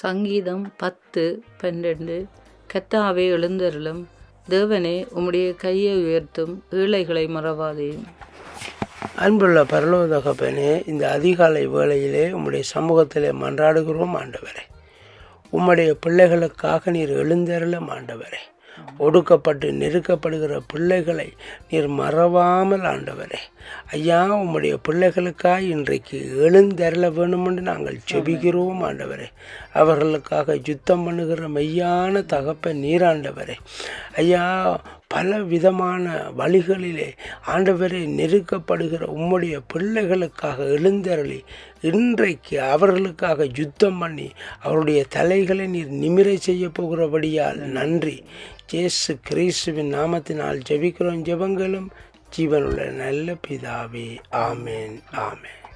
சங்கீதம் பத்து பன்னெண்டு கத்தாவே எழுந்தருளும். தேவனே உம்முடைய கையை உயர்த்தும். ஏழைகளை மறவாதேயும் அன்புள்ள பரலோதகப்பனே இந்த அதிகாலை வேளையிலே உம்முடைய சமூகத்திலே மன்றாடுகிறோம் ஆண்டவரே. உம்முடைய பிள்ளைகளுக்காக நீர் எழுந்தருளும் ஆண்டவரே. ஒடுக்கப்பட்டு நெருக்கப்படுகிற பிள்ளைகளை நீர் மறவாமல் ஆண்டவரே. ஐயா உம்முடைய பிள்ளைகளுக்காக இன்றைக்கு எழுந்தருள வேணுமென்று நாங்கள் செபிக்கிறோம் ஆண்டவரே. அவர்களுக்காக யுத்தம் பண்ணுகிற மெய்யான தகப்ப நீராண்டவரே ஐயா பல விதமான வழிகளிலே ஆண்டவரே நெருக்கப்படுகிற உம்முடைய பிள்ளைகளுக்காக எழுந்தருளி இன்றைக்கு அவர்களுக்காக யுத்தம் பண்ணி அவருடைய தலைகளை நீர் நிமிரை செய்ய போகிறபடியால் நன்றி. ஜேசு கிறிஸ்துவின் நாமத்தினால் ஜெபிக்கிறோம். ஜெபங்களும் ஜீவனுள்ள நல்ல பிதாவே. ஆமேன். ஆமேன்.